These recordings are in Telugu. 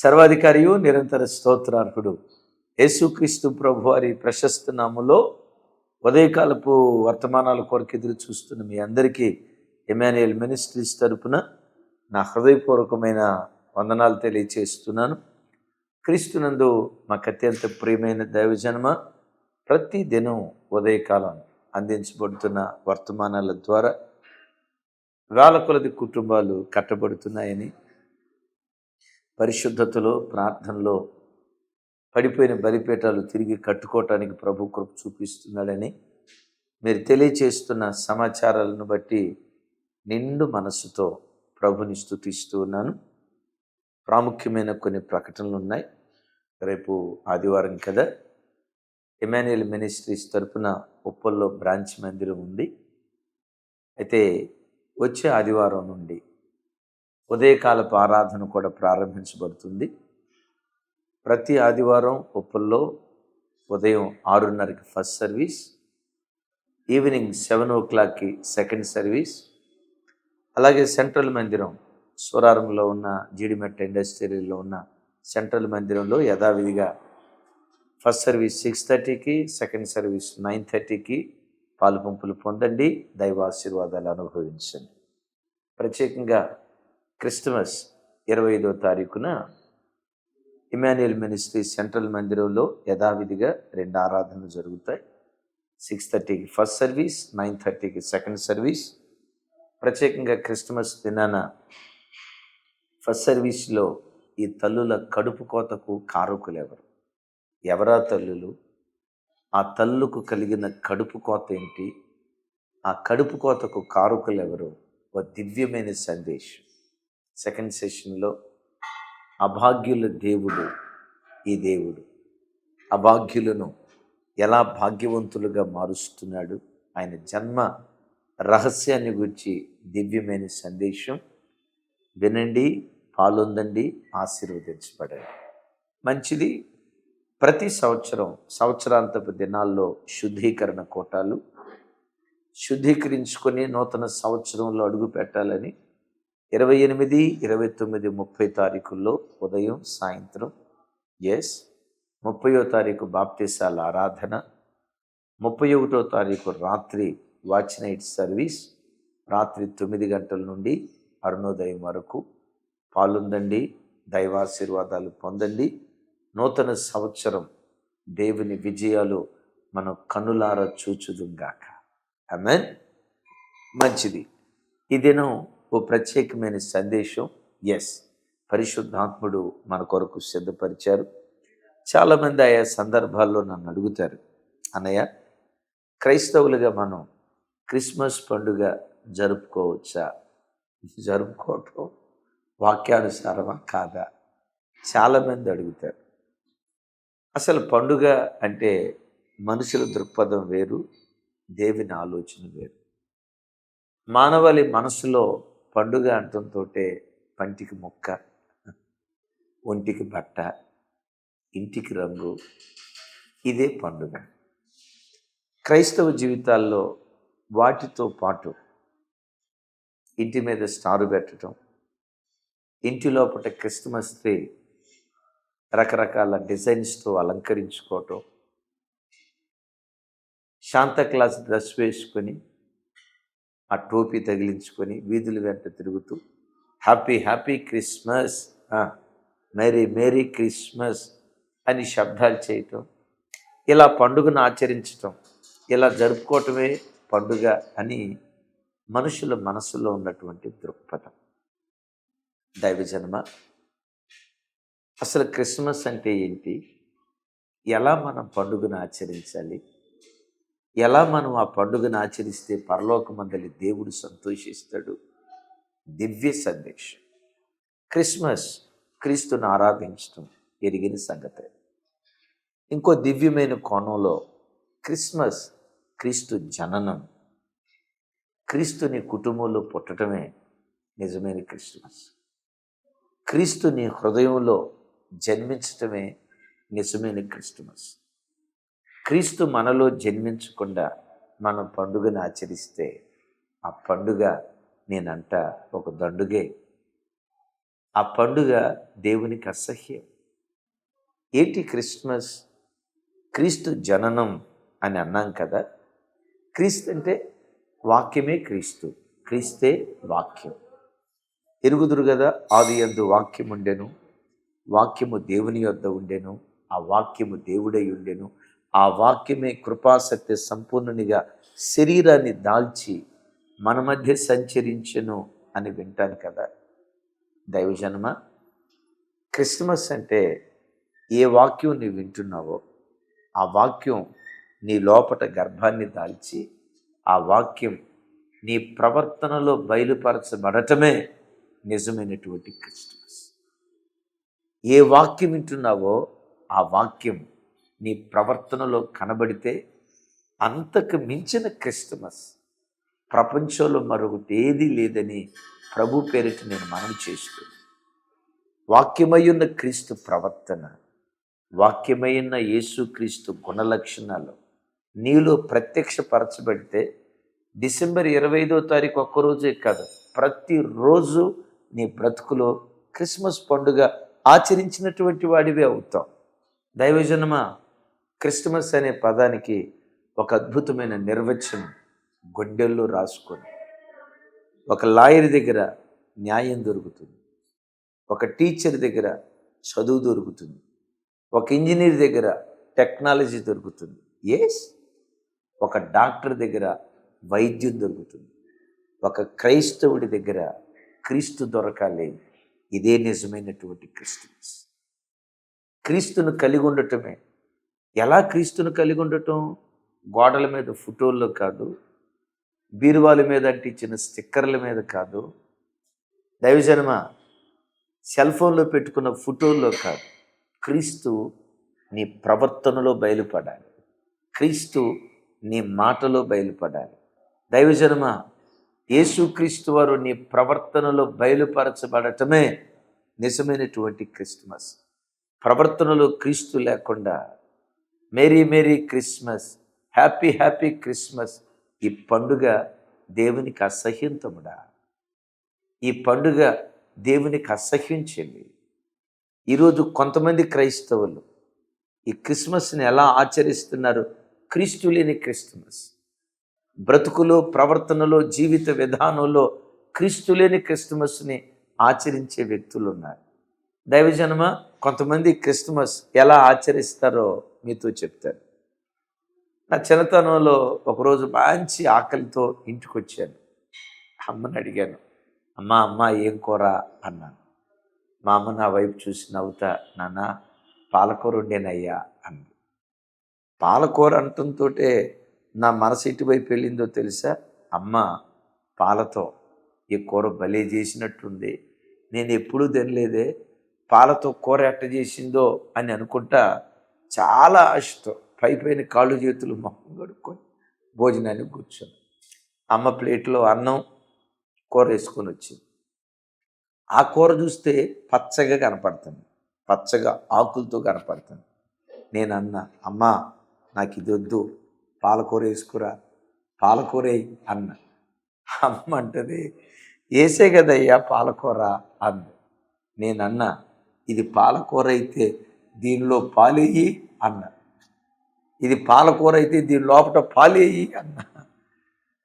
సర్వాధికారియు నిరంతర స్తోత్రార్హుడు. యేసుక్రీస్తు ప్రభు వారి ప్రశస్త నామములో ఉదయకాలపు వర్తమానాల కొరకు ఎదురు చూస్తున్న మీ అందరికీ ఎమాన్యుయల్ మినిస్ట్రీస్ తరపున నా హృదయపూర్వకమైన వందనాలు తెలియచేస్తున్నాను. క్రీస్తునందు మాకు అత్యంత ప్రియమైన దైవజన్మ ప్రతి దినం ఉదయకాలం అందించబడుతున్న వర్తమానాల ద్వారా వేల కొలది కుటుంబాలు కట్టబడుతున్నాయని పరిశుద్ధతలో ప్రార్థనలో పడిపోయిన బలిపీఠాలు తిరిగి కట్టుకోవటానికి ప్రభు కృప చూపిస్తున్నాడని మీరు తెలియచేస్తున్న సమాచారాలను బట్టి నిండు మనసుతో ప్రభుని స్థుతిస్తూ ఉన్నాను. ప్రాముఖ్యమైన కొన్ని ప్రకటనలు ఉన్నాయి. రేపు ఆదివారం కదా. ఎమాన్యుయల్ మినిస్ట్రీస్ తరపున ఉప్పల్లో బ్రాంచ్ మందిరం ఉంది. అయితే వచ్చే ఆదివారం నుండి ఉదయకాలపు ఆరాధన కూడా ప్రారంభించబడుతుంది. ప్రతి ఆదివారం ఉప్పల్లో ఉదయం ఆరున్నరకి ఫస్ట్ సర్వీస్ ఈవినింగ్ సెవెన్ ఓ క్లాక్కి సెకండ్ సర్వీస్ అలాగే సెంట్రల్ మందిరం స్వరారంలో ఉన్న జీడిమెట్ట ఇండస్ట్రీలో ఉన్న సెంట్రల్ మందిరంలో యథావిధిగా ఫస్ట్ సర్వీస్ సిక్స్ థర్టీకి సెకండ్ సర్వీస్ నైన్ థర్టీకి పాలు పంపులు పొందండి. దైవాశీర్వాదాలు అనుభవించండి. ప్రత్యేకంగా క్రిస్టమస్ ఇరవై ఐదో తారీఖున ఇమాన్యుయల్ మినిస్ట్రీ సెంట్రల్ మందిరంలో యథావిధిగా రెండు ఆరాధనలు జరుగుతాయి. సిక్స్ థర్టీకి ఫస్ట్ సర్వీస్ నైన్ థర్టీకి సెకండ్ సర్వీస్. ప్రత్యేకంగా క్రిస్టమస్ దినాన ఫస్ట్ సర్వీస్లో ఈ తల్లుల కడుపు కోతకు కారకులు ఎవరు ఎవరా తల్లులు? ఆ తల్లుకు కలిగిన కడుపు కోత ఏంటి? ఆ కడుపు కోతకు కారకులు ఎవరు ఒక దివ్యమైన సందేశం. సెకండ్ సెషన్లో అభాగ్యుల దేవుడు ఈ దేవుడు. అభాగ్యులను ఎలా భాగ్యవంతులుగా మారుస్తున్నాడు? ఆయన జన్మ రహస్యాన్ని గురించి దివ్యమైన సందేశం. వినండి పాలొందండి ఆశీర్వదించబడండి. మంచిది. ప్రతి సంవత్సరం సంవత్సరాంతపు దినాల్లో శుద్ధీకరణ కోటాలు. శుద్ధీకరించుకొని నూతన సంవత్సరంలో అడుగు పెట్టాలని ఇరవై ఎనిమిది ఇరవై తొమ్మిది ముప్పై తారీఖుల్లో ఉదయం సాయంత్రం ఎస్ ముప్పయో తారీఖు బాప్తిసాల ఆరాధన. ముప్పై ఒకటో తారీఖు రాత్రి వాచ్ నైట్ సర్వీస్ రాత్రి తొమ్మిది గంటల నుండి అరుణోదయం వరకు. పాల్గొందండి దైవాశీర్వాదాలు పొందండి. నూతన సంవత్సరం దేవుని విజయాలు మనం కనులార చూచుదుంగాక అమెన్ మంచిది. ఈ దినం ఓ ప్రత్యేకమైన సందేశం. ఎస్ పరిశుద్ధాత్ముడు మన కొరకు సిద్ధపరిచారు. చాలామంది ఆయా సందర్భాల్లో నన్ను అడుగుతారు అన్నయ్య క్రైస్తవులుగా మనం క్రిస్మస్ పండుగ జరుపుకోవచ్చా? జరుపుకోవటం వాక్యానుసారమా కాదా? చాలామంది అడుగుతారు. అసలు పండుగ అంటే మనుషుల దృక్పథం వేరు దేవుని ఆలోచన వేరు. మానవాళి మనసులో పండుగ అంటంతో పంటికి మొక్క ఒంటికి బట్ట ఇంటికి రంగు ఇదే పండుగ. క్రైస్తవ జీవితాల్లో వాటితో పాటు ఇంటి మీద స్టారు పెట్టడం ఇంటి లోపల క్రిస్మస్ ట్రీ రకరకాల డిజైన్స్తో అలంకరించుకోవటం శాంత క్లాస్ డ్రెస్ వేసుకొని ఆ టోపీ తగిలించుకొని వీధుల వెంట తిరుగుతూ happy happy Christmas merry merry Christmas అని శబ్దాలు చేయటం ఇలా పండుగను ఆచరించటం ఇలా జరుపుకోవటమే పండుగ అని మనుషుల మనసులో ఉన్నటువంటి దృక్పథం. దైవజన్మ అసలు క్రిస్మస్ అంటే ఏంటి? ఎలా మనం పండుగను ఆచరించాలి? ఎలా మనం ఆ పండుగను ఆచరిస్తే పరలోకమందలి దేవుడు సంతోషిస్తాడు? దివ్య సందేశం. క్రిస్మస్ క్రీస్తును ఆరాధించడం ఎరిగిన సంగతి. ఇంకో దివ్యమైన కోణంలో క్రిస్మస్ క్రీస్తు జననం. క్రీస్తుని కుటుంబంలో పుట్టడమే నిజమైన క్రిస్మస్. క్రీస్తుని హృదయంలో జన్మించటమే నిజమైన క్రిస్మస్. క్రీస్తు మనలో జన్మించకుండా మనం పండుగను ఆచరిస్తే ఆ పండుగ నేనంట ఒక దండుగే. ఆ పండుగ దేవునికి అసహ్యం. ఏంటి క్రిస్మస్? క్రీస్తు జననం అని అన్నాం కదా? క్రీస్తు అంటే వాక్యమే క్రీస్తు. క్రీస్తే వాక్యం. ఎరుగుదురు కదా? ఆది ఎందు వాక్యం ఉండెను వాక్యము దేవుని యొద్ద ఉండెను. ఆ వాక్యము దేవుడై ఉండెను. ఆ వాక్యమే కృపాసక్తి సంపూర్ణునిగా శరీరాన్ని దాల్చి మన మధ్య సంచరించెను అని వింటాను కదా. దైవజన్మ క్రిస్మస్ అంటే ఏ వాక్యం నీవు వింటున్నావో ఆ వాక్యం నీ లోపట గర్భాన్ని దాల్చి ఆ వాక్యం నీ ప్రవర్తనలో బయలుపరచబడటమే నిజమైనటువంటి క్రిస్మస్. ఏ వాక్యం వింటున్నావో ఆ వాక్యం నీ ప్రవర్తనలో కనబడితే అంతకు మించిన క్రిస్టమస్. ప్రపంచంలో మరొకటి ఏది లేదని ప్రభు పేరిట నేను మనవి చేస్తూ వాక్యమయ్యున్న క్రీస్తు ప్రవర్తన వాక్యమైన యేసుక్రీస్తు గుణలక్షణాలు నీలో ప్రత్యక్షపరచబడితే డిసెంబర్ ఇరవై ఐదో తారీఖు ఒక్కరోజే కాదు ప్రతిరోజు నీ బ్రతుకులో క్రిస్మస్ పండుగ ఆచరించినటువంటి వాడివే అవుతాం దైవజనమా క్రిస్మస్ అనే పదానికి ఒక అద్భుతమైన నిర్వచనం గుండెల్లో రాసుకొని ఒక లాయర్ దగ్గర న్యాయం దొరుకుతుంది. ఒక టీచర్ దగ్గర చదువు దొరుకుతుంది. ఒక ఇంజనీర్ దగ్గర టెక్నాలజీ దొరుకుతుంది. ఎస్ ఒక డాక్టర్ దగ్గర వైద్యం దొరుకుతుంది. ఒక క్రైస్తవుడి దగ్గర క్రీస్తు దొరకాలి. ఇదే నిజమైనటువంటి క్రిస్టియన్స్ క్రీస్తును కలిగి ఉండటమే ఎలా క్రీస్తును కలిగి ఉండటం? గోడల మీద ఫోటోల్లో కాదు బీరువాల మీద అంటించిన స్టిక్కర్ల మీద కాదు దైవజనమ సెల్ ఫోన్లో పెట్టుకున్న ఫోటోల్లో కాదు. క్రీస్తు నీ ప్రవర్తనలో బయలుపడాలి. క్రీస్తు నీ మాటలో బయలుపడాలి. దైవజనమ యేసుక్రీస్తు వారు నీ ప్రవర్తనలో బయలుపరచబడటమే నిజమైనటువంటి క్రిస్మస్. ప్రవర్తనలో క్రీస్తు లేకుండా merry merry Christmas happy happy Christmas. ఈ పండుగ దేవునికి అసహ్యంతముడా? ఈ పండుగ దేవునికి అసహ్యం చెల్లి ఈరోజు కొంతమంది క్రైస్తవులు ఈ క్రిస్మస్ని ఎలా ఆచరిస్తున్నారు? క్రీస్తు లేని క్రిస్మస్. బ్రతుకులో ప్రవర్తనలో జీవిత విధానంలో క్రీస్తు లేని క్రిస్మస్ని ఆచరించే వ్యక్తులు ఉన్నారు దైవజనమ కొంతమంది క్రిస్మస్ ఎలా ఆచరిస్తారో మీతో చెప్తాను. నా చిన్నతనంలో ఒకరోజు మంచి ఆకలితో ఇంటికి వచ్చాను అమ్మని అడిగాను అమ్మ అమ్మ ఏం కూర? అన్నాను. మా అమ్మ నా వైపు చూసి నవ్వుతా నాన్న పాలకూర ఉండేనయ్యా అంది. పాలకూర అంటంతో నా మనసు ఇటువైపు వెళ్ళిందో తెలుసా? అమ్మ పాలతో. ఈ కూర భలే చేసినట్టుంది. నేను ఎప్పుడూ తినలేదే. పాలతో కూర ఎట్ట చేసిందో అని అనుకుంటా చాలా ఆశతో పైపోయిన కాళ్ళు చేతులు మొహం కడుక్కొని భోజనానికి కూర్చొని. అమ్మ ప్లేట్లో అన్నం కూర వేసుకొని వచ్చింది. ఆ కూర చూస్తే పచ్చగా కనపడుతుంది. పచ్చగా ఆకులతో కనపడుతుంది. నేను అన్న అమ్మా నాకు ఇది వద్దు. పాలకూర వేసుకురా. పాలకూర అన్న. అమ్మ అంటది వేసే కదయ్యా పాలకూర అంది. నేను అన్న ఇది పాలకూర అయితే దీనిలో పాలేయి అన్న. ఇది పాలకూర అయితే దీని లోపల పాలేయి అన్న.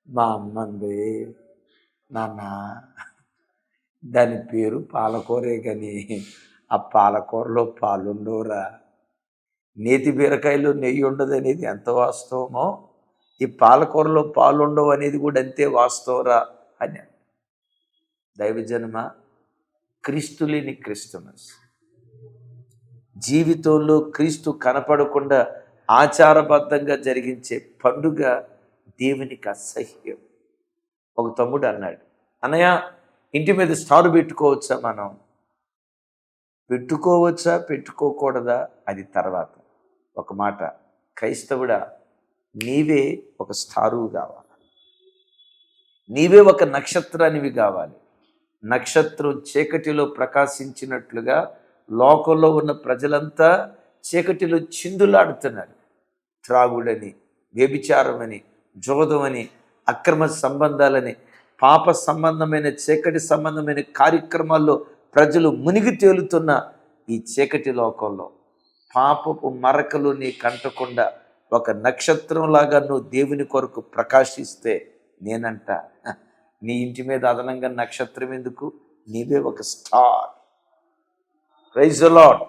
మా అమ్మంది నాన్న దాని పేరు పాలకూరే కానీ ఆ పాలకూరలో పాలుండవురా. నేతి బీరకాయలో నెయ్యి ఉండదు అనేది ఎంత వాస్తవమో ఈ పాలకూరలో పాలుండవు అనేది కూడా అంతే వాస్తవరా అని. దైవజన్మ క్రీస్తు లేని క్రిస్టమస్ జీవితంలో క్రీస్తు కనపడకుండా ఆచారబద్ధంగా జరిగించే పండుగ దేవునికి అసహ్యం. ఒక తమ్ముడు అన్నాడు అన్నయ్య ఇంటి మీద స్టార్ పెట్టుకోవచ్చా మనం? పెట్టుకోవచ్చా పెట్టుకోకూడదా? అది తర్వాత. ఒక మాట క్రైస్తవుడా నీవే ఒక స్టారు కావాలి. నీవే ఒక నక్షత్రానివి కావాలి. నక్షత్రం చీకటిలో ప్రకాశించినట్లుగా లోకంలో ఉన్న ప్రజలంతా చీకటిలో చిందులాడుతున్నారు. త్రాగుడని వ్యభిచారమని జోదమని అక్రమ సంబంధాలని పాప సంబంధమైన చీకటి సంబంధమైన కార్యక్రమాల్లో ప్రజలు మునిగి తేలుతున్న ఈ చీకటి లోకంలో. పాపపు మరకలు నీ కంటకుండా ఒక నక్షత్రంలాగా నువ్వు దేవుని కొరకు ప్రకాశిస్తే నేనంట. నీ ఇంటి మీద అదనంగా నక్షత్రం ఎందుకు? నీవే ఒక స్టార్. ప్రైజ్ లాడ్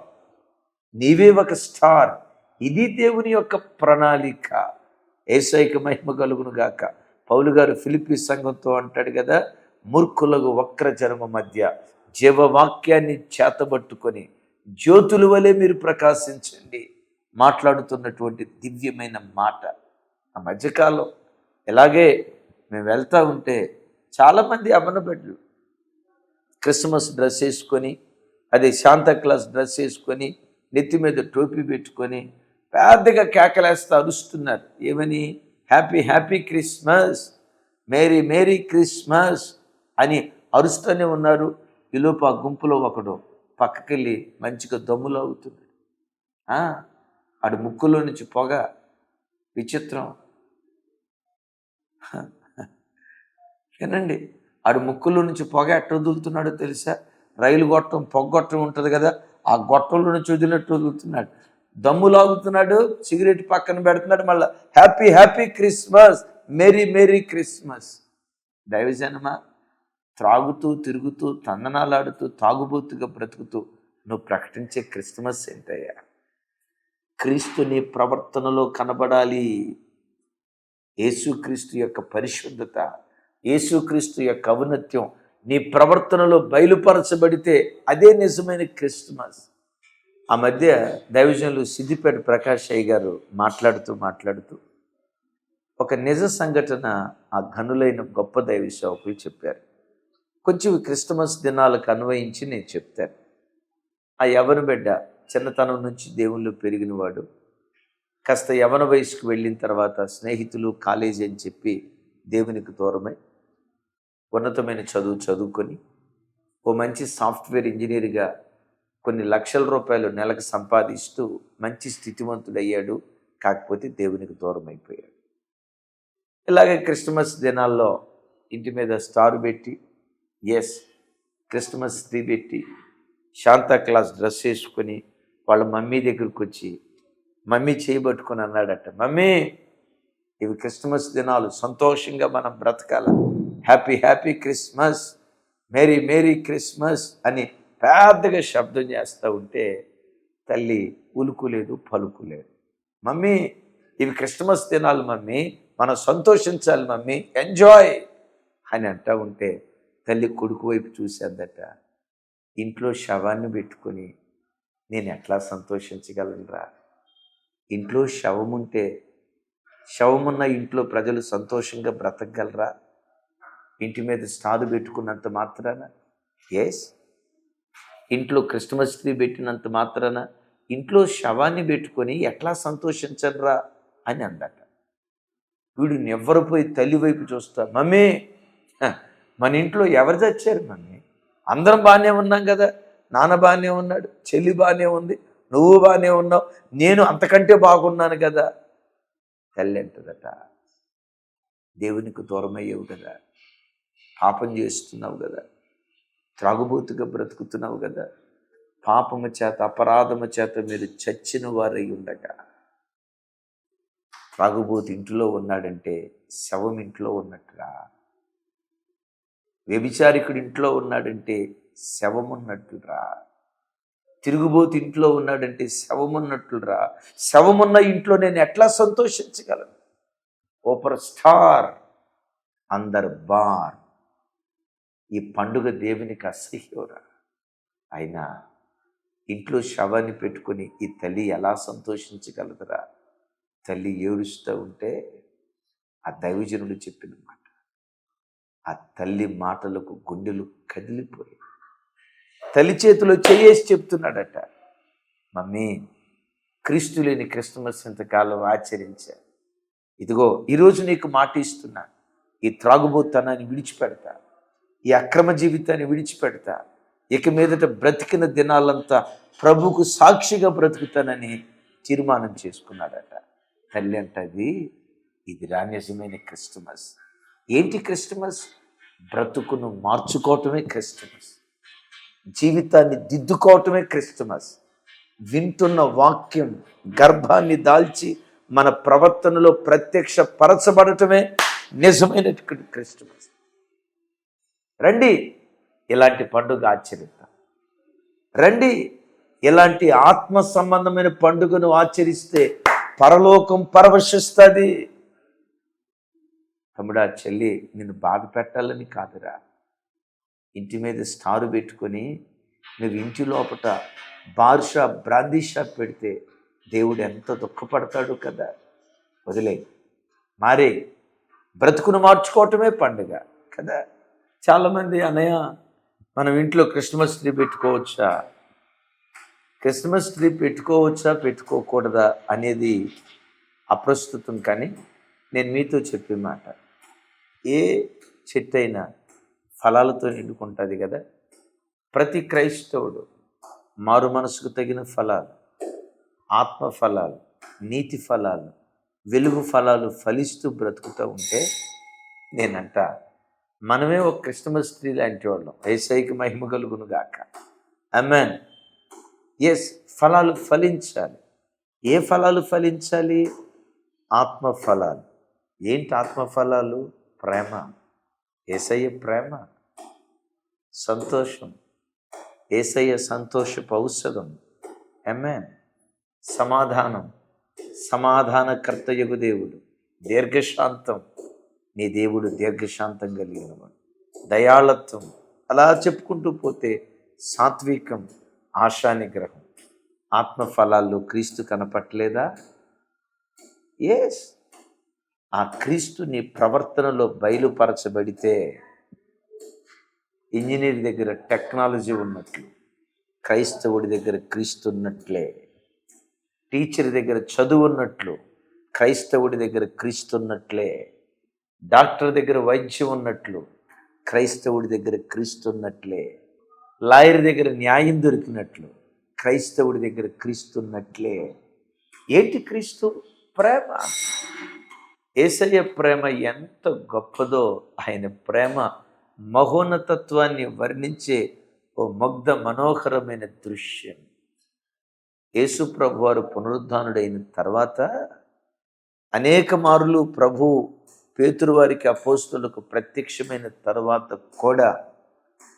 నీవే ఒక స్టార్. ఇది దేవుని యొక్క ప్రణాళిక. ఏసైక మహిమ కలుగును గాక. పౌలు గారు ఫిలిపి సంఘంతో అంటాడు కదా మూర్ఖులకు వక్ర జన్మ మధ్య జీవవాక్యాన్ని చేతబట్టుకొని జ్యోతుల వలె మీరు ప్రకాశించండి మాట్లాడుతున్నటువంటి దివ్యమైన మాట. ఆ మధ్యకాలం ఇలాగే మేము వెళ్తూ ఉంటే చాలామంది అమ్మన క్రిస్మస్ డ్రెస్ వేసుకొని అది శాంతక్లాస్ డ్రెస్ వేసుకొని నెత్తి మీద టోపీ పెట్టుకొని పెద్దగా కేకలేస్తూ అరుస్తున్నారు. ఏమని? Happy happy Christmas! Merry merry Christmas! అని అరుస్తూనే ఉన్నారు. ఈలోపు ఆ గుంపులో ఒకడు పక్కకెళ్ళి మంచిగా దమ్ములు అవుతున్నాడు ఆడు ముక్కులో నుంచి పొగ విచిత్రం. ఏనండి ఆడు ముక్కులో నుంచి పొగ ఎట్ట వదులుతున్నాడో తెలుసా? రైలు గొట్టం పొగ్గొట్టం ఉంటుంది కదా ఆ గొట్టంలో నుంచి వదిలినట్టు వదులుతున్నాడు. దమ్ము లాగుతున్నాడు సిగరెట్ పక్కన పెడుతున్నాడు మళ్ళీ happy happy Christmas merry merry Christmas. దైవజనమా త్రాగుతూ తిరుగుతూ తందనాలాడుతూ తాగుబోతుగా బ్రతుకుతూ నువ్వు ప్రకటించే క్రిస్మస్ ఏంటయ్యా క్రీస్తు నీ ప్రవర్తనలో కనబడాలి. యేసుక్రీస్తు యొక్క పరిశుద్ధత యేసుక్రీస్తు యొక్క ఔన్నత్యం నీ ప్రవర్తనలో బయలుపరచబడితే అదే నిజమైన క్రిస్మస్ ఆ మధ్య దైవజనులు సిద్దిపేట ప్రకాష్ అయ్య గారు మాట్లాడుతూ మాట్లాడుతూ ఒక నిజ సంఘటన ఆ ఘనులైన గొప్ప దైవ సేవకులు చెప్పారు. కొంచెం క్రిస్మస్ దినాలకు అన్వయించి నేను చెప్తాను. ఆ యవన బిడ్డ చిన్నతనం నుంచి దేవుళ్ళు పెరిగినవాడు కాస్త యవన వయసుకు వెళ్ళిన తర్వాత స్నేహితులు కాలేజీ అని చెప్పి దేవునికి దూరమై ఉన్నతమైన చదువు చదువుకొని ఓ మంచి సాఫ్ట్వేర్ ఇంజనీర్గా కొన్ని లక్షల రూపాయలు నెలకు సంపాదిస్తూ మంచి స్థితివంతుడయ్యాడు కాకపోతే దేవునికి దూరం అయిపోయాడు ఇలాగే క్రిస్మస్ దినాల్లో ఇంటి మీద స్టార్ పెట్టి ఎస్ క్రిస్మస్ ట్రీ పెట్టి శాంతా క్లాస్ డ్రెస్ వేసుకొని వాళ్ళ మమ్మీ దగ్గరికి వచ్చి మమ్మీ చేయబట్టుకుని అన్నాడట. మమ్మీ ఇవి క్రిస్మస్ దినాలు సంతోషంగా మనం బ్రతకాల? Happy happy Christmas merry merry Christmas అని పెద్దగా శబ్దం చేస్తూ ఉంటే తల్లి ఉలుకులేదు పలుకులేదు. మమ్మీ ఇవి క్రిస్మస్ దినాలు మమ్మీ మనం సంతోషించాలి మమ్మీ ఎంజాయ్ అని అంటూ ఉంటే తల్లి కొడుకు వైపు చూసేద్దట ఇంట్లో శవాన్ని పెట్టుకొని నేను ఎట్లా సంతోషించగలనురా? ఇంట్లో శవం ఉంటే శవమున్న ఇంట్లో ప్రజలు సంతోషంగా బ్రతకగలరా? ఇంటి మీద స్టారు పెట్టుకున్నంత మాత్రాన? ఎస్ ఇంట్లో క్రిస్మస్ ట్రీ పెట్టినంత మాత్రాన? ఇంట్లో శవాన్ని పెట్టుకొని ఎట్లా సంతోషించరా అని అందట. వీడు నెవ్వరపోయి తల్లి వైపు చూస్తా మమ్మీ! మన ఇంట్లో ఎవరు చచ్చారు మమ్మీ? అందరం బాగానే ఉన్నాం కదా? నాన్న బాగానే ఉన్నాడు చెల్లి బాగానే ఉంది నువ్వు బాగానే ఉన్నావు నేను అంతకంటే బాగున్నాను కదా? తల్లి అంటదట దేవునికి దూరమయ్యేవు కదా? పాపం చేస్తున్నావు కదా. త్రాగుబోతుగా బ్రతుకుతున్నావు కదా. పాపము చేత అపరాధము చేత మీరు చచ్చిన వారై ఉండగా త్రాగుబోతు ఇంట్లో ఉన్నాడంటే శవం ఇంట్లో ఉన్నట్టురా. వ్యభిచారికుడు ఇంట్లో ఉన్నాడంటే శవం ఉన్నట్లురా తిరుగుబోతు ఇంట్లో ఉన్నాడంటే శవం ఉన్నట్లురా. శవమున్న ఇంట్లో నేను ఎట్లా సంతోషించగలను? ఓపర్ స్టార్ అందర్ బార్. ఈ పండుగ దేవునికి అసహ్యవరా అయినా ఇంట్లో శవాన్ని పెట్టుకొని ఈ తల్లి ఎలా సంతోషించగలదురా? తల్లి ఏడుస్తూ ఉంటే ఆ దైవజనుడు చెప్పిన మాట. ఆ తల్లి మాటలకు గుండెలు కదిలిపోయాయి. తల్లి చేతిలో చేయేసి చెప్తున్నాడట మమ్మీ క్రీస్తు లేని క్రిస్మస్ ఇంతకాలం ఆచరించా. ఇదిగో ఈరోజు నీకు మాట ఇస్తున్నా. ఈ త్రాగుబోతనాన్ని విడిచిపెడతా. ఈ అక్రమ జీవితాన్ని విడిచిపెడతా. ఇక మీదట బ్రతికిన దినాలంతా ప్రభుకు సాక్షిగా బ్రతుకుతానని తీర్మానం చేసుకున్నాడట. తల్లి అంటది ఇది రాన్యసమైన క్రిస్టమస్. ఏంటి క్రిస్టమస్? బ్రతుకును మార్చుకోవటమే క్రిస్టమస్. జీవితాన్ని దిద్దుకోవటమే క్రిస్టమస్. వింటున్న వాక్యం గర్భాన్ని దాల్చి మన ప్రవర్తనలో ప్రత్యక్ష పరచబడటమే నిజమైన క్రిస్టమస్. రండి ఇలాంటి పండుగ ఆచరిద్దాం. రండి ఇలాంటి ఆత్మ సంబంధమైన పండుగను ఆచరిస్తే పరలోకం పరవశిస్తుంది. తమ్ముడా చెల్లి నిన్ను బాధ పెట్టాలని కాదురా. ఇంటి మీద స్టారు పెట్టుకొని నువ్వు ఇంటి లోపట బార్ షాప్ బ్రాందీ షాప్ పెడితే దేవుడు ఎంత దుఃఖపడతాడు కదా. వదిలే మారే బ్రతుకును మార్చుకోవటమే పండుగ కదా. చాలామంది అన్నయ్య మనం ఇంట్లో క్రిస్మస్ ట్రీ పెట్టుకోవచ్చా? క్రిస్మస్ ట్రీ పెట్టుకోవచ్చా పెట్టుకోకూడదా? అనేది అప్రస్తుతం కానీ నేను మీతో చెప్పే మాట. ఏ చెట్టు అయినా ఫలాలతో నిండుకుంటుంది కదా? ప్రతి క్రైస్తవుడు మారు మనసుకు తగిన ఫలాలు ఆత్మ ఫలాలు నీతి ఫలాలు వెలుగు ఫలాలు ఫలిస్తూ బ్రతుకుతూ ఉంటే నేనంట మనమే ఒక క్రిస్టమస్ ట్రీ లాంటి వాళ్ళం. ఏసైకి మహిమ కలుగును గాక. అమెన్ ఎస్ ఫలాలు ఫలించాలి. ఏ ఫలాలు ఫలించాలి? ఆత్మ ఫలాలు ఏంటి ఆత్మ ఫలాలు ప్రేమ. ఏసయ్య ప్రేమ. సంతోషం. ఏసయ్య సంతోషపు ఔషధం. ఎమ్మెన్ సమాధానం. సమాధానకర్త దేవుడు. దీర్ఘశాంతం. నీ దేవుడు దీర్ఘశాంతం కలిగినవాడు. దయాళత్వం. అలా చెప్పుకుంటూ పోతే సాత్వికం ఆశానిగ్రహం ఆత్మ ఫలాల్లో క్రీస్తు కనపట్లేదా ఎస్ ఆ క్రీస్తు నీ ప్రవర్తనలో బయలుపరచబడితే ఇంజనీర్ దగ్గర టెక్నాలజీ ఉన్నట్లు క్రైస్తవుడి దగ్గర క్రీస్తు ఉన్నట్లే. టీచర్ దగ్గర చదువు ఉన్నట్లు క్రైస్తవుడి దగ్గర క్రీస్తు ఉన్నట్లే. డాక్టర్ దగ్గర వైద్యం ఉన్నట్లు క్రైస్తవుడి దగ్గర క్రీస్తు ఉన్నట్లే లాయర్ దగ్గర న్యాయం దొరికినట్లు క్రైస్తవుడి దగ్గర క్రీస్తు ఉన్నట్లే. ఏంటి క్రీస్తు ప్రేమ? ఏసయ్య ప్రేమ ఎంత గొప్పదో ఆయన ప్రేమ మహోన్నతత్వాన్ని వర్ణించే ఓ ముగ్ధ మనోహరమైన దృశ్యం. యేసు ప్రభు వారు పునరుద్ధానుడైన తర్వాత అనేక మారులు ప్రభు పేతురు వారికి అపోస్తులకు ప్రత్యక్షమైన తర్వాత కూడా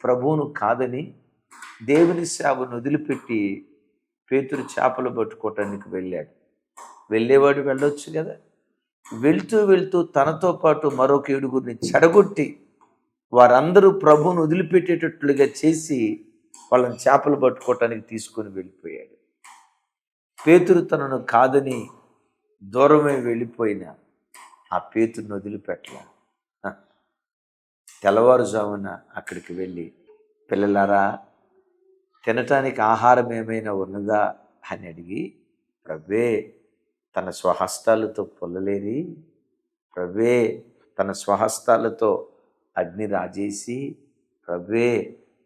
ప్రభువును కాదని దేవుని సేవను వదిలిపెట్టి పేతురు చేపలు పట్టుకోవటానికి వెళ్ళాడు. వెళ్ళేవాడు వెళ్ళొచ్చు కదా. వెళ్తూ వెళ్తూ తనతో పాటు మరొక ఏడుగురిని చెడగొట్టి వారందరూ ప్రభువును వదిలిపెట్టేటట్లుగా చేసి వాళ్ళని చేపలు పట్టుకోవటానికి తీసుకొని వెళ్ళిపోయాడు. పేతురు తనను కాదని దూరమే వెళ్ళిపోయిన ఆ పేతుని వదిలిపెట్టలే. తెల్లవారుజామున అక్కడికి వెళ్ళి పిల్లలారా తినటానికి ఆహారం ఏమైనా ఉన్నదా అని అడిగి ప్రభే తన స్వహస్తాలతో పొల్లలేని ప్రభే తన స్వహస్తాలతో అగ్ని రాజేసి ప్రభే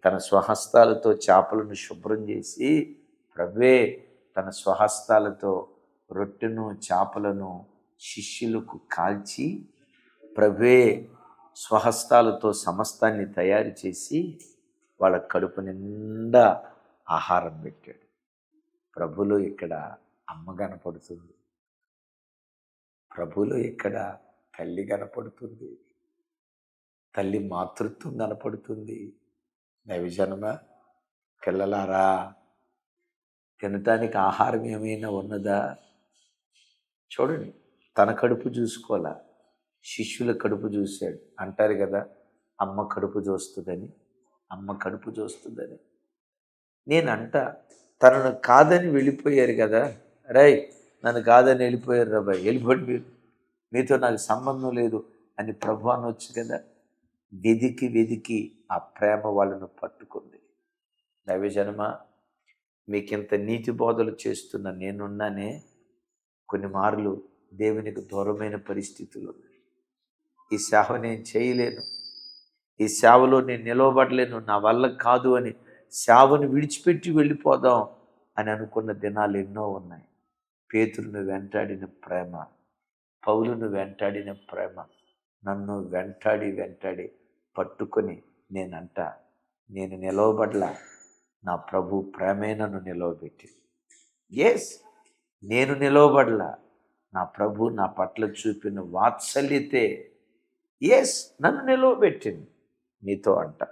తన స్వహస్తాలతో చేపలను శుభ్రం చేసి ప్రభే తన స్వహస్తాలతో రొట్టెను చేపలను శిష్యులకు కాల్చి ప్రభే స్వహస్తాలతో సమస్తాన్ని తయారు చేసి వాళ్ళ కడుపు నిండా ఆహారం పెట్టాడు. ప్రభులో ఇక్కడ అమ్మ కనపడుతుంది. ప్రభులో ఇక్కడ తల్లి కనపడుతుంది. తల్లి మాతృత్వం కనపడుతుంది. దైవజనమ పిల్లలారా తినటానికి ఆహారం ఏమైనా ఉన్నదా? చూడండి. తన కడుపు చూసుకోవాలా? శిష్యుల కడుపు చూశాడు. అంటారు కదా అమ్మ కడుపు చూస్తుందని అమ్మ కడుపు చూస్తుందని. నేను అంట తనను కాదని వెళ్ళిపోయారు కదా. రై నన్ను కాదని వెళ్ళిపోయారు రాబాయ్ వెళ్ళిపోండి మీరు. మీతో నాకు సంబంధం లేదు అని ప్రభు అనొచ్చు కదా. వెదికి వెదికి ఆ ప్రేమ వాళ్ళను పట్టుకుంది. దైవజనమ మీకింత నీతి బోధలు చేస్తున్న నేనున్నానే కొన్ని మార్లు దేవునికి దూరమైన పరిస్థితులు. ఉన్నాయి ఈ సేవ నేను చేయలేను. ఈ సేవలో నేను నిలవబడలేను. నా వల్ల కాదు అని సేవను విడిచిపెట్టి వెళ్ళిపోదాం అని అనుకున్న దినాలు ఎన్నో ఉన్నాయి. పేతురును వెంటాడిన ప్రేమ పౌలును వెంటాడిన ప్రేమ నన్ను వెంటాడి వెంటాడి పట్టుకొని నేనంట నేను నిలవబడలా. నా ప్రభు ప్రేమే నన్ను నిలవబెట్టి ఎస్ నేను నిలవబడలా. నా ప్రభు నా పట్ల చూపిన వాత్సల్యతే ఎస్ నన్ను నిలవబెట్టింది. నీతో అంట.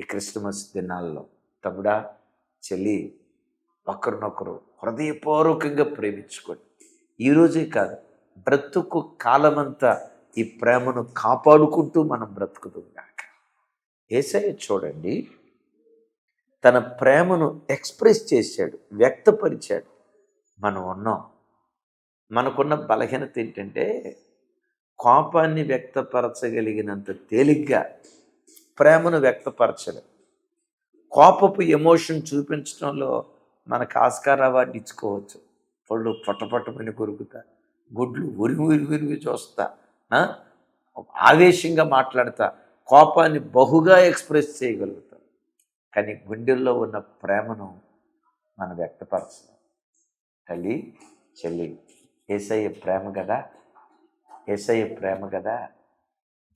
ఈ క్రిస్మస్ దినాల్లో తమ్ముడా చెల్లి ఒకరినొకరు హృదయపూర్వకంగా ప్రేమించుకోండి. ఈరోజే కాదు బ్రతుకు కాలమంతా ఈ ప్రేమను కాపాడుకుంటూ మనం బ్రతుకుతుందాక ఏసయ్య చూడండి తన ప్రేమను ఎక్స్ప్రెస్ చేశాడు వ్యక్తపరిచాడు. మనం ఉన్నాం మనకున్న బలహీనత ఏంటంటే కోపాన్ని వ్యక్తపరచగలిగినంత తేలిగ్గా ప్రేమను వ్యక్తపరచలేం కోపపు ఎమోషన్ చూపించడంలో మనకు ఆస్కార్ అవార్డు ఇచ్చుకోవచ్చు. పళ్ళు పొట్టపట్టమని కొరుకుతా గుడ్లు ఉరివి ఉరివి ఉరివి చూస్తా ఆవేశంగా మాట్లాడతా కోపాన్ని బహుగా ఎక్స్ప్రెస్ చేయగలుగుతా. కానీ గుండెల్లో ఉన్న ప్రేమను మనం వ్యక్తపరచలేం. తల్లి చెల్లి ఏసయ్య ప్రేమ కదా ఏసయ్య ప్రేమ కదా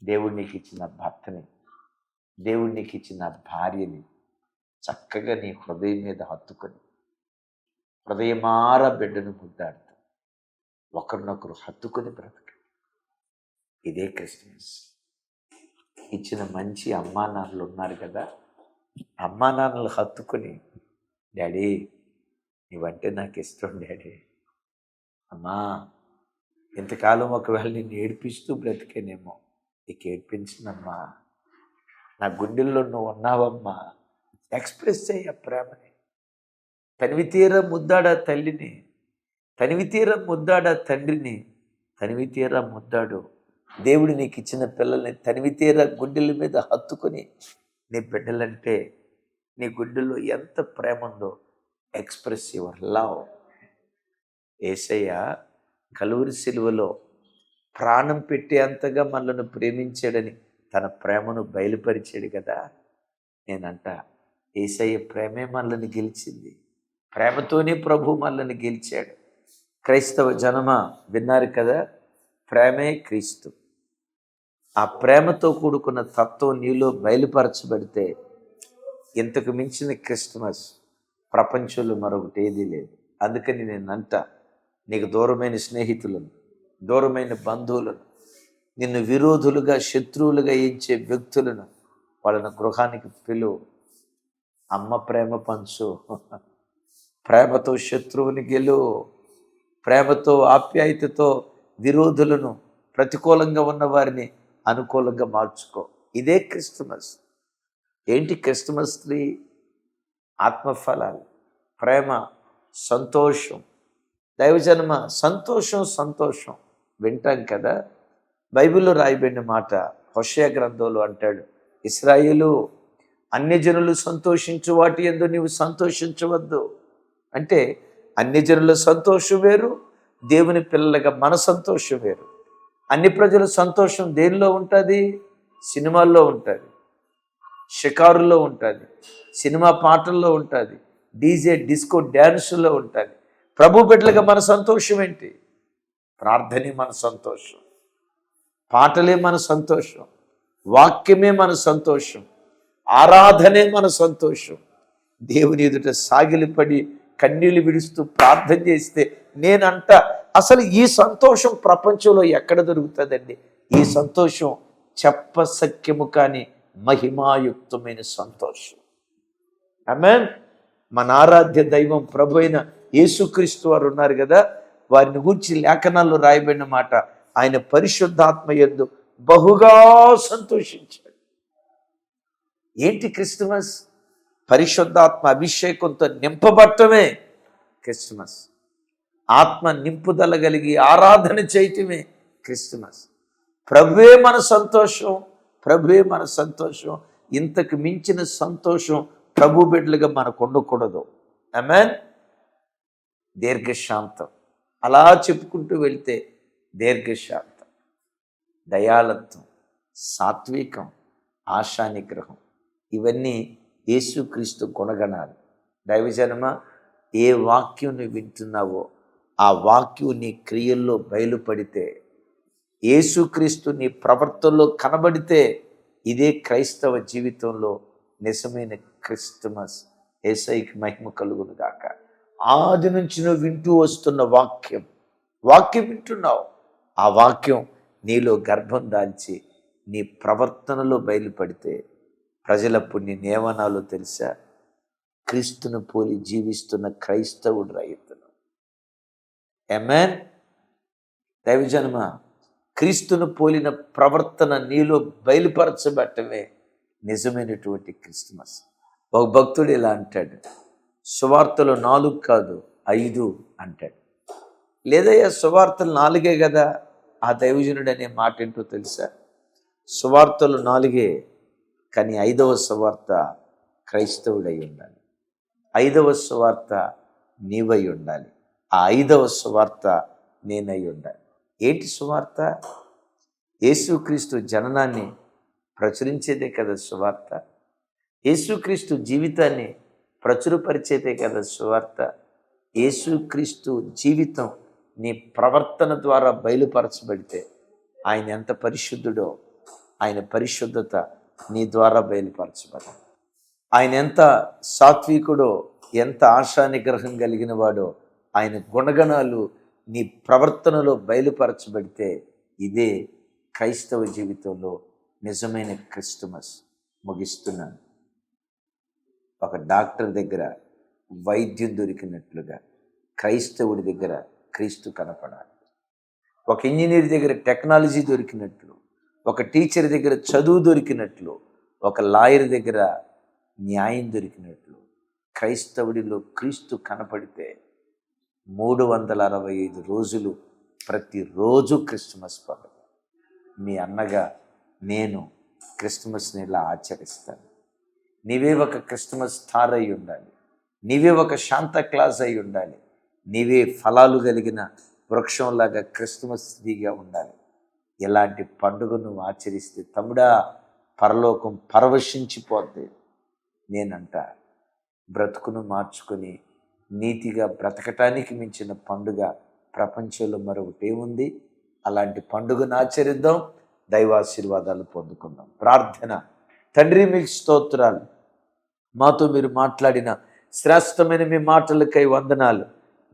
దేవుడు నీకు ఇచ్చిన భర్తని దేవుడు నీకు ఇచ్చిన భార్యని చక్కగా నీ హృదయం మీద హత్తుకొని హృదయమార బిడ్డను ముద్దాడుతూ ఒకరినొకరు హత్తుకొని బ్రతకండి. ఇదే క్రిస్మస్. ఇచ్చిన మంచి అమ్మా నాన్నలు ఉన్నారు కదా అమ్మా నాన్నలు హత్తుకొని డాడీ నీవంటే నాకు ఇష్టం డాడీ. అమ్మా ఇంతకాలం ఒకవేళ నిన్ను ఏడిపిస్తూ బ్రతికేనేమో నీకు ఏడ్పించినమ్మా నా గుండెల్లో నువ్వు ఉన్నావమ్మా. ఎక్స్ప్రెస్ చేయ ప్రేమని. తనివి తీర ముద్దాడా తల్లిని తనివి తీర ముద్దాడా తండ్రిని తనివి తీర ముద్దాడు. దేవుడు నీకు ఇచ్చిన పిల్లల్ని తనివి తీర గుండెల మీద హత్తుకొని నీ బిడ్డలంటే నీ గుండెల్లో ఎంత ప్రేమ ఉందో express your love. Yesayya Calvary సిలువలో ప్రాణం పెట్టేంతగా మనల్ని ప్రేమించాడని తన ప్రేమను బయలుపరిచాడు కదా? నేనంట ఏసయ్య ప్రేమే మనల్ని గెలిచింది. ప్రేమతోనే ప్రభు మనల్ని గెలిచాడు. క్రైస్తవ జనమ విన్నారు కదా? ప్రేమే క్రీస్తు. ఆ ప్రేమతో కూడుకున్న తత్వం నీలో బయలుపరచబడితే ఇంతకు మించిన క్రిస్మస్ ప్రపంచంలో మరొకటి ఏదీ లేదు. అందుకని నేను అంట నీకు దూరమైన స్నేహితులను దూరమైన బంధువులను నిన్ను విరోధులుగా శత్రువులుగా ఎంచే వ్యక్తులను వాళ్ళని గృహానికి పిలువు అమ్మ ప్రేమ పంచు. ప్రేమతో శత్రువుని గెలు. ప్రేమతో ఆప్యాయతతో విరోధులను ప్రతికూలంగా ఉన్న వారిని అనుకూలంగా మార్చుకో. ఇదే క్రిస్టమస్ ఏంటి క్రిస్టమస్ ట్రీ? ఆత్మఫలాలు ప్రేమ సంతోషం దైవజన్మ సంతోషం సంతోషం వింటాం కదా. బైబిల్లో రాయబడిన మాట హొషయ గ్రంథంలో అంటాడు ఇస్రాయిలు అన్యజనులు సంతోషించు వాటి ఎందు నీవు సంతోషించవద్దు. అంటే అన్యజనుల సంతోషం వేరు దేవుని పిల్లలుగా మన సంతోషం వేరు. అన్ని ప్రజల సంతోషం దేనిలో ఉంటుంది? సినిమాల్లో ఉంటుంది షికారులో ఉంటుంది సినిమా పాటల్లో ఉంటుంది డీజే డిస్కో డ్యాన్సులో ఉంటుంది. ప్రభు బిడ్డలుగా మన సంతోషం ఏంటి? ప్రార్థనే మన సంతోషం. పాటలే మన సంతోషం. వాక్యమే మన సంతోషం. ఆరాధనే మన సంతోషం. దేవుని ఎదుట సాగిలిపడి కన్నీళ్ళు విడుస్తూ ప్రార్థన చేస్తే నేనంట అసలు ఈ సంతోషం ప్రపంచంలో ఎక్కడ దొరుకుతుందండి? ఈ సంతోషం చెప్పసక్యము కాని మహిమాయుక్తమైన సంతోషం. ఆమెన్ మన ఆరాధ్య దైవం ప్రభు అయిన యేసుక్రీస్తు వారు ఉన్నారు కదా వారిని గురించి లేఖనాల్లో రాయబడిన మాట ఆయన పరిశుద్ధాత్మ ఎందు బహుగా సంతోషించాడు. ఏంటి క్రిస్మస్? పరిశుద్ధాత్మ అభిషేకంతో నింపబట్టమే క్రిస్మస్. ఆత్మ నింపుదల కలిగి ఆరాధన చేయటమే క్రిస్మస్. ప్రభువే మన సంతోషం ప్రభువే మన సంతోషం ఇంతకు మించిన సంతోషం ప్రభు బిడ్డలుగా మనకు ఉండకూడదు. ఆమెన్ దీర్ఘశాంతం. అలా చెప్పుకుంటూ వెళ్తే దీర్ఘశాంతం. దయాళత్వం సాత్వికం ఆశానిగ్రహం ఇవన్నీ యేసుక్రీస్తు గుణగణాలు దైవజనమ ఏ వాక్యం నువ్వు వింటున్నావో ఆ వాక్యం నీ క్రియల్లో బయలుపడితే యేసుక్రీస్తు నీ ప్రవర్తనలో కనబడితే ఇదే క్రైస్తవ జీవితంలో నిజమైన క్రిస్టమస్ ఏసైకి మహిమ కలుగును గాక. ఆది నుంచి నువ్వు వింటూ వస్తున్న వాక్యం. వాక్యం వింటున్నావు. ఆ వాక్యం నీలో గర్భం దాల్చి నీ ప్రవర్తనలో బయలుపడితే ప్రజలప్పుడు నియమనాలు తెలుసా? క్రీస్తును పోలి జీవిస్తున్న క్రైస్తవుడు రైతును ఎమెన్ దైవజన్మ క్రీస్తును పోలిన ప్రవర్తన నీలో బయలుపరచబట్టమే నిజమైనటువంటి క్రిస్మస్. ఒక భక్తుడు ఇలా అంటాడు. సువార్తలు నాలుగు కాదు ఐదు అంటాడు. లేదయ్యా సువార్తలు నాలుగే కదా? ఆ దైవజనుడు అనే మాట ఏంటో తెలుసా? సువార్తలు నాలుగే కానీ ఐదవ సువార్త క్రైస్తవుడై ఉండాలి. ఐదవ సువార్త నీవై ఉండాలి. ఆ ఐదవ సువార్త నేనై ఉండాలి. ఏంటి సువార్త? యేసుక్రీస్తు జననాన్ని ప్రచురించేదే కదా సువార్త. యేసుక్రీస్తు జీవితాన్ని ప్రచురపరిచేదే కదా సువార్త. యేసుక్రీస్తు జీవితం నీ ప్రవర్తన ద్వారా బయలుపరచబడితే ఆయన ఎంత పరిశుద్ధుడో ఆయన పరిశుద్ధత నీ ద్వారా బయలుపరచబడి ఆయన ఎంత సాత్వికుడో ఎంత ఆశానిగ్రహం కలిగిన వాడో ఆయన గుణగణాలు నీ ప్రవర్తనలో బయలుపరచబడితే ఇదే క్రైస్తవ జీవితంలో నిజమైన క్రిస్టమస్ ముగిస్తున్నాను. ఒక డాక్టర్ దగ్గర వైద్యం దొరికినట్లుగా క్రైస్తవుడి దగ్గర క్రీస్తు కనపడాలి. ఒక ఇంజనీర్ దగ్గర టెక్నాలజీ దొరికినట్లు ఒక టీచర్ దగ్గర చదువు దొరికినట్లు ఒక లాయర్ దగ్గర న్యాయం దొరికినట్లు క్రైస్తవుడిలో క్రీస్తు కనపడితే మూడు వందల అరవై ఐదు రోజులు ప్రతిరోజు క్రిస్మస్ పండుగ. మీ అన్నగా నేను క్రిస్మస్ని ఇలా ఆచరిస్తాను. నీవే ఒక క్రిస్మస్ స్టార్ అయి ఉండాలి. నీవే ఒక శాంత క్లాస్ అయి ఉండాలి. నీవే ఫలాలు కలిగిన వృక్షంలాగా క్రిస్మస్ ట్రీగా ఉండాలి. ఇలాంటి పండుగ నువ్వు ఆచరిస్తే తమ్ముడా పరలోకం పరవశించిపోద్ది. నేనంట బ్రతుకును మార్చుకొని నీతిగా బ్రతకటానికి మించిన పండుగ ప్రపంచంలో మరొకటి ఏముంది అలాంటి పండుగను ఆచరిద్దాం. దైవాశీర్వాదాలు పొందుకుందాం. ప్రార్థన. తండ్రి మీకు స్తోత్రాలు. మాతో మీరు మాట్లాడిన శ్రేష్టమైన మీ మాటలకై వందనాలు.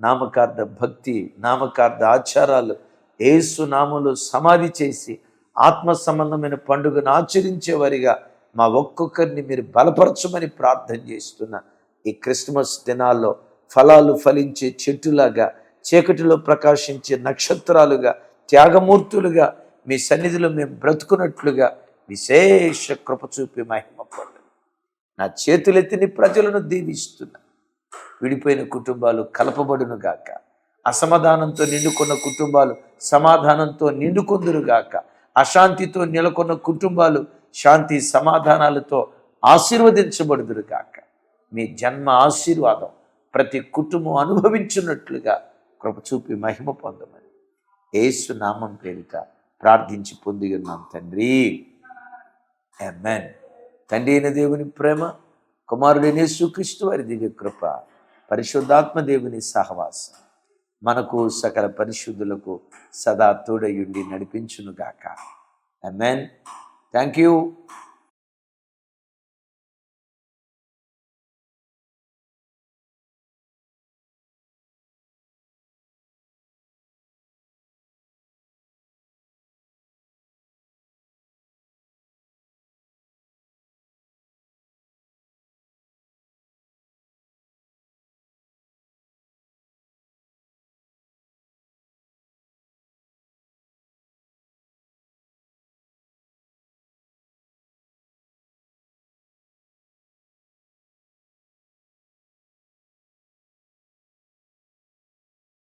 నామకార్థ భక్తి నామకార్థ ఆచారాలు ఏసు నామలు సమాధి చేసి ఆత్మ సంబంధమైన పండుగను ఆచరించేవారిగా మా ఒక్కొక్కరిని మీరు బలపరచమని ప్రార్థన చేస్తున్నా. ఈ క్రిస్మస్ దినాల్లో ఫలాలు ఫలించే చెట్టులాగా చీకటిలో ప్రకాశించే నక్షత్రాలుగా త్యాగమూర్తులుగా మీ సన్నిధిలో మేము బ్రతుకున్నట్లుగా విశేష కృప చూపి మహిమపడు నా చేతులెత్తిని ప్రజలను దీవిస్తున్నా. విడిపోయిన కుటుంబాలు కలపబడును గాక. అసమాధానంతో నిండుకున్న కుటుంబాలు సమాధానంతో నిండుకొందురు గాక. అశాంతితో నెలకొన్న కుటుంబాలు శాంతి సమాధానాలతో ఆశీర్వదించబడుదురు గాక. మీ జన్మ ఆశీర్వాదం ప్రతి కుటుంబం అనుభవించున్నట్లుగా కృప చూపి మహిమ పొందమని. ఏసు నామం పేరిట ప్రార్థించి పొంది ఉన్నాం తండ్రి. అమెన్ తండ్రి అయిన దేవుని ప్రేమ కుమారుడైన యేసుక్రీస్తు వారి దివ్య కృప పరిశుద్ధాత్మ దేవుని సహవాసం మనకు సకల పరిశుద్ధులకు సదా తోడయుండి నడిపించునుగాక. Amen thank you